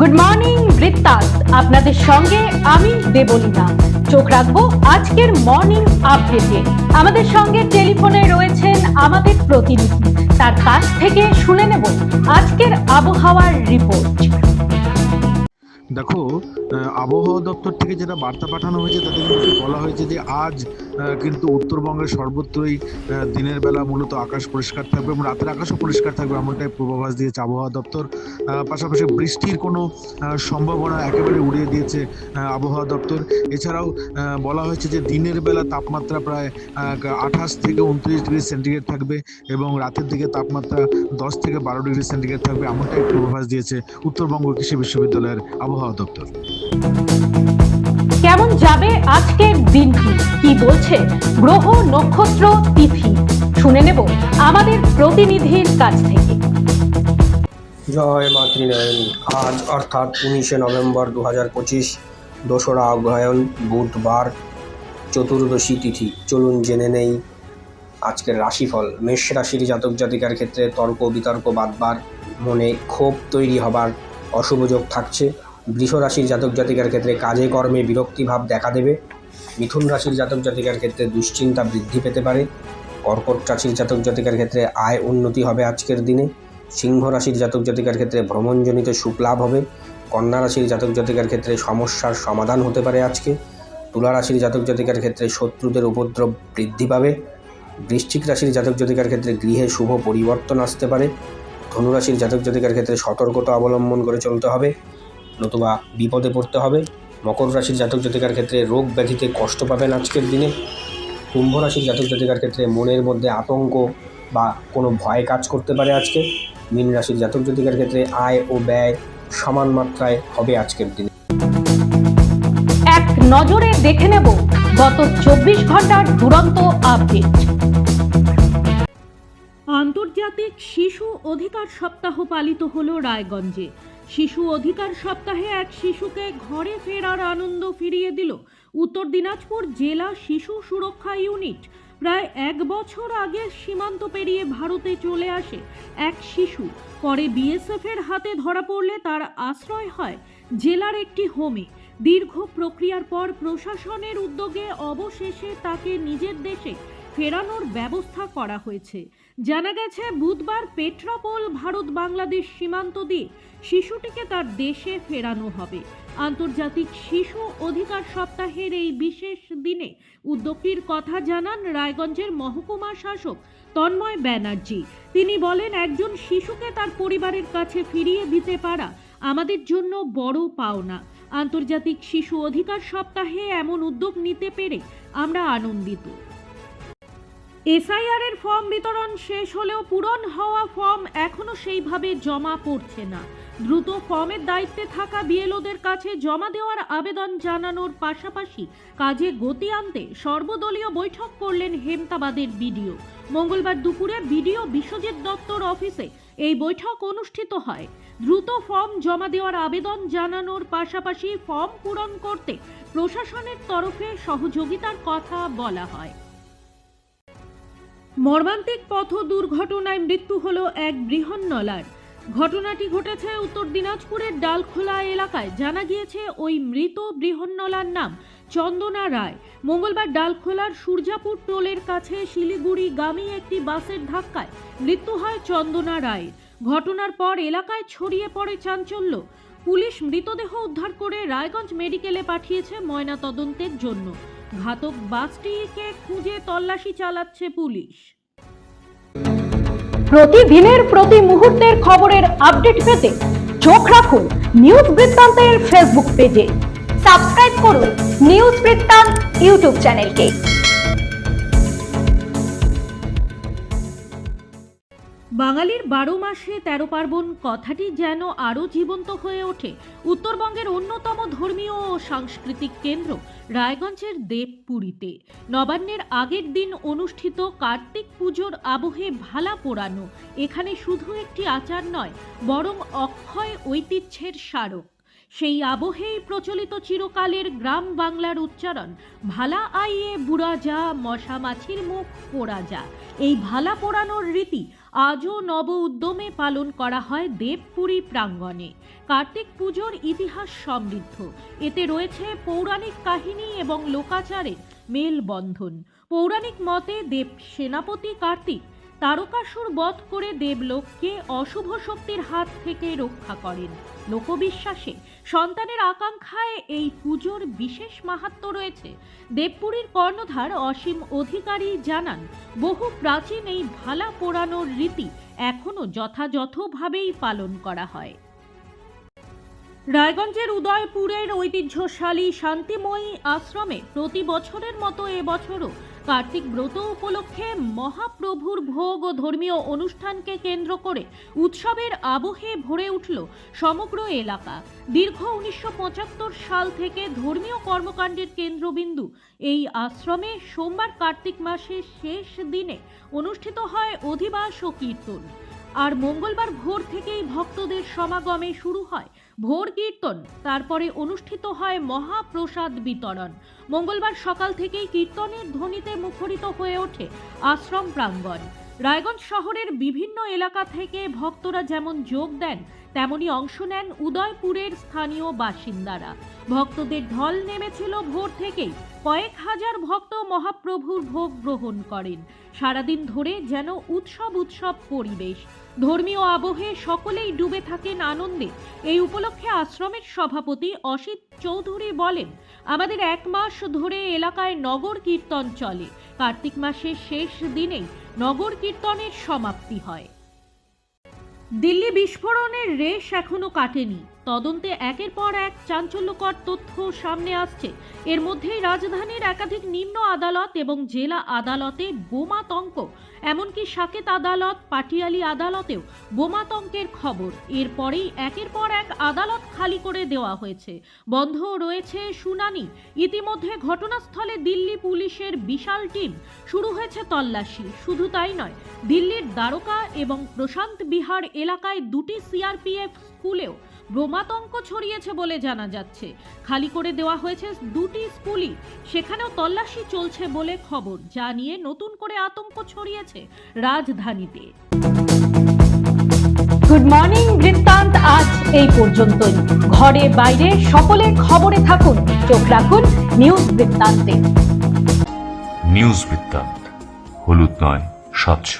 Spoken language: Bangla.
গুড মর্নিং বৃত্তাস আপনাদের সঙ্গে আমি দেবলীনা। চোখ রাখব আজকের মর্নিং আপডেটে আমাদের সঙ্গে টেলিফোনে রয়েছেন আমাদের প্রতিনিধি। তার কাছ থেকে শুনে নেব আজকের আবহাওয়ার রিপোর্ট দেখো আবহাওয়া দপ্তর থেকে যেটা বার্তা পাঠানো হয়েছে, তাতে কিন্তু বলা হয়েছে যে আজ কিন্তু উত্তরবঙ্গের সর্বত্রই দিনের বেলা মূলত আকাশ পরিষ্কার থাকবে এবং রাতের আকাশও পরিষ্কার থাকবে এমনটাই পূর্বাভাস দিয়েছে আবহাওয়া দপ্তর। পাশাপাশি বৃষ্টির কোনো সম্ভাবনা একেবারে উড়িয়ে দিয়েছে আবহাওয়া দপ্তর। এছাড়াও বলা হয়েছে যে দিনের বেলা তাপমাত্রা প্রায় আঠাশ থেকে উনত্রিশ ডিগ্রি সেন্টিগ্রেড থাকবে এবং রাতের দিকে তাপমাত্রা দশ থেকে বারো ডিগ্রি সেন্টিগ্রেড থাকবে এমনটাই পূর্বাভাস দিয়েছে উত্তরবঙ্গ কৃষি বিশ্ববিদ্যালয়ের আবহাওয়া দপ্তর। কেমন যাবে আজকের দিনটি? কি বলছে গ্রহ নক্ষত্র তিথি? শুনে নেব আমাদের প্রতিনিধির কাছ থেকে। জয় মাতৃনারায়ণ আজ অর্থাৎ উনিশে নভেম্বর দু হাজার পঁচিশ দোসরা অগ্রহায়ণ বুধবার চতুর্দশী তিথি। চলুন জেনে নেই আজকের রাশিফল। মেষ রাশির জাতক জাতিকার ক্ষেত্রে তর্ক বিতর্ক বাদবার মনে ক্ষোভ তৈরি হবার অশুভ যোগ থাকছে। বৃষ রাশির জাতক জাতিকার ক্ষেত্রে কাজে কর্মে বিরক্তিভাব দেখা দেবে। মিথুন রাশির জাতক জাতিকার ক্ষেত্রে দুশ্চিন্তা বৃদ্ধি পেতে পারে। কর্কট রাশির জাতক জাতিকার ক্ষেত্রে আয় উন্নতি হবে আজকের দিনে। সিংহ রাশির জাতক জাতিকার ক্ষেত্রে ভ্রমণজনিত সুখ লাভ হবে। কন্যা রাশির জাতক জাতিকার ক্ষেত্রে সমস্যার সমাধান হতে পারে আজকে। তুলা রাশির জাতক জাতিকার ক্ষেত্রে শত্রুদের উপদ্রব বৃদ্ধি পাবে। বৃশ্চিক রাশির জাতক জাতিকার ক্ষেত্রে গৃহে শুভ পরিবর্তন আসতে পারে। ধনুরাশির জাতক জাতিকার ক্ষেত্রে সতর্কতা অবলম্বন করে চলতে হবে। নতুবা বিপদে পড়তে হবে। মকর রাশির জাতক জাতিকার ক্ষেত্রে রোগ ব্যাধিতে কষ্ট পাবেন আজকের দিনে। কুম্ভ রাশির জাতক জাতিকার ক্ষেত্রে মনের মধ্যে আতঙ্ক বা কোনো ভয় কাজ করতে পারে আজকে। মীন রাশির জাতক জাতিকার ক্ষেত্রে আয় ও ব্যয় সমান মাত্রায় হবে আজকের দিনে। এক নজরে দেখে নেব গত চব্বিশ ঘণ্টার দুরন্ত আপডেট আন্তর্জাতিক শিশু অধিকার সপ্তাহ পালিত হলো রায়গঞ্জে। শিশু অধিকার সপ্তাহে এক শিশুকে ঘরে ফেরার আনন্দ ফিরিয়ে দিল। উত্তর দিনাজপুর জেলা শিশু সুরক্ষা ইউনিট। প্রায় এক বছর আগে সীমান্ত পেরিয়ে ভারতে চলে আসে এক শিশু। পরে বিএসএফ এর হাতে ধরা পড়লে তার আশ্রয় হয় জেলার একটি হোমে। দীর্ঘ প্রক্রিয়ার পর প্রশাসনের উদ্যোগে অবশেষে তাকে নিজের দেশে ফেরানোর ব্যবস্থা করা হয়েছে। জানা গেছে, বুধবার পেট্রাপোল ভারত বাংলাদেশ সীমান্ত দিয়ে শিশুটিকে তার দেশে ফেরানো হবে। আন্তর্জাতিক শিশু অধিকার সপ্তাহের এই বিশেষ দিনে উদ্যোগটির কথা জানান রায়গঞ্জের মহকুমা শাসক তন্ময় ব্যানার্জি। তিনি বলেন, একজন শিশুকে তার পরিবারের কাছে ফিরিয়ে দিতে পারা আমাদের জন্য বড় পাওনা। আন্তর্জাতিক শিশু অধিকার সপ্তাহে এমন উদ্যোগ নিতে পেরে আমরা আনন্দিত। এসআইআর এর ফর্ম বিতরণ শেষ হলেও পূরণ হওয়া ফর্ম এখনও সেইভাবে জমা পড়ছে না। দ্রুত ফর্মের দায়িত্বে থাকা বিএলওদের কাছে জমা দেওয়ার আবেদন জানানোর পাশাপাশি কাজে গতি আনতে সর্বদলীয় বৈঠক করলেন হেমতাবাদের বিডিও। মঙ্গলবার দুপুরে বিডিও বিশ্বজিৎ দত্তর অফিসে এই বৈঠক অনুষ্ঠিত হয়। দ্রুত ফর্ম জমা দেওয়ার আবেদন জানানোর পাশাপাশি ফর্ম পূরণ করতে প্রশাসনের তরফে সহযোগিতার কথা বলা হয়। মর্মান্তিক পথ দুর্ঘটনায় মৃত্যু হল এক বৃহন্নলার ঘটনাটি ঘটেছে উত্তর দিনাজপুরের ডালখোলা এলাকায়। জানা গিয়েছে ওই মৃত বৃহন্নলার নাম চন্দনা রায়। মঙ্গলবার ডালখোলার সূর্যাপুর টোলের কাছে শিলিগুড়ি গামী একটি বাসের ধাক্কায় মৃত্যু হয় চন্দনা রায়ের। ঘটনার পর এলাকায় ছড়িয়ে পড়ে চাঞ্চল্য। পুলিশ মৃতদেহ উদ্ধার করে রায়গঞ্জ মেডিকেলে পাঠিয়েছে ময়না তদন্তের জন্য। ঘাতক বাসটিকে খুঁজে তল্লাশি চালাচ্ছে পুলিশ। প্রতিদিনের, প্রতি মুহূর্তের খবরের আপডেট পেতে চোখ রাখুন নিউজ বৃত্তান্তের ফেসবুক পেজে। সাবস্ক্রাইব করুন নিউজ বৃত্তান্ত ইউটিউব চ্যানেলকে। বাঙালির বারো মাসে তেরো পার্বণ কথাটি যেন আরও জীবন্ত হয়ে ওঠে। উত্তরবঙ্গের অন্যতম ধর্মীয় ও সাংস্কৃতিক কেন্দ্র রায়গঞ্জের দেবপুরীতে। নবান্নের আগের দিন অনুষ্ঠিত কার্তিক পুজোর আবহে ভালা পোড়ানো। এখানে শুধু একটি আচার নয়, বরং অক্ষয় ঐতিহ্যের স্মারক। সেই আবহেই প্রচলিত চিরকালের গ্রাম বাংলার উচ্চারণ, ভালা আইয়ে বুড়া যা, মশা মাছির মুখ পোড়া যা। এই ভালা পোড়ানোর রীতি আজও নব উদ্যমে পালন করা হয় দেবপুরী প্রাঙ্গণে। কার্তিক পুজোর ইতিহাস সমৃদ্ধ। এতে রয়েছে পৌরাণিক কাহিনী এবং লোকাচারের মেলবন্ধন। পৌরাণিক মতে দেব সেনাপতি কার্তিক তারকাসুর বধ করে দেবলোককে অশুভ শক্তির হাত থেকে রক্ষা করেন। লোকবিশ্বাসে সন্তানের আকাঙ্ক্ষায় এই পুজোর বিশেষ মাহাত্ম রয়েছে। দেবপুরীর কর্ণধার অসীম অধিকারী জানান, বহু প্রাচীন এই ভালা পোড়ানোর রীতি এখনও যথাযথভাবেই পালন করা হয়। রায়গঞ্জের উদয়পুরের ঐতিহ্যশালী শান্তিময়ী আশ্রমে প্রতি বছরের মতো এবছরও কার্তিক ব্রত উপলক্ষে মহাপ্রভুর ভোগ ও ধর্মীয় অনুষ্ঠানকে কেন্দ্র করে উৎসবের আবহে ভরে উঠল সমগ্র এলাকা। দীর্ঘ উনিশশো পঁচাত্তর সাল থেকে ধর্মীয় কর্মকাণ্ডের কেন্দ্রবিন্দু। এই আশ্রমে সোমবার কার্তিক মাসের শেষ দিনে অনুষ্ঠিত হয় অধিবাস ও কীর্তন। আর মঙ্গলবার ভোর থেকেই ভক্তদের সমাগমে শুরু হয় ভোর কীর্তন, তারপরে অনুষ্ঠিত হয় মহাপ্রসাদ বিতরণ। মঙ্গলবার সকাল থেকেই কীর্তনের ধ্বনিতে মুখরিত হয়ে ওঠে আশ্রম প্রাঙ্গণ। রায়গঞ্জ শহরের বিভিন্ন এলাকা থেকে ভক্তরা যেমন যোগ দেন তেমনি অংশ নেন উদয়পুরের স্থানীয় বাসিন্দারা। ভক্তদের ঢল নেমেছিল ভোর থেকেই। কয়েক হাজার ভক্ত মহাপ্রভুর ভোগ গ্রহণ করেন। সারাদিন ধরে যেন উৎসব উৎসব পরিবেশ। ধর্মীয় আবহে সকলেই ডুবে থাকেন আনন্দে। এই উপলক্ষে আশ্রমের সভাপতি অসিত চৌধুরী বলেন, আমাদের এক মাস ধরে এলাকায় নগর কীর্তন চলে। কার্তিক মাসের শেষ দিনেই নগর কীর্তনের সমাপ্তি হয়। দিল্লি বিস্ফোরণের রেশ এখনও কাটেনি। তদন্তে একের পর এক চাঞ্চল্যকর তথ্য সামনে আসছে। এর মধ্যেই রাজধানীর একাধিক নিম্ন আদালত এবং জেলা আদালতে বোমাতঙ্ক এমনকি সাকেত আদালত, পাটিয়ালি আদালতেও বোমাতঙ্কের খবর। এরপরেই একের পর এক আদালত খালি করে দেওয়া হয়েছে। বন্ধ রয়েছে শুনানি। ইতিমধ্যে ঘটনাস্থলে দিল্লি পুলিশের বিশাল টিম। শুরু হয়েছে তল্লাশি। শুধু তাই নয়, দিল্লির দ্বারকা এবং প্রশান্ত বিহার এলাকায় দুটি সিআরপিএফ স্কুলেও বোমাতঙ্ক ছড়িয়েছে বলে জানা যাচ্ছে। খালি করে দেওয়া হয়েছে দুটি স্কুলই। সেখানেও তল্লাশি চলছে বলে খবর যা নিয়ে নতুন করে আতঙ্ক ছড়িয়েছে রাজধানীতে। গুড মর্নিং বৃত্তান্ত। আজ এই পর্যন্তই। ঘরে বাইরে সকলে খবরে থাকুন। চোখ রাখুন নিউজ বৃত্তান্তে। নিউজ বৃত্তান্ত হলুদ নয় স্বচ্ছ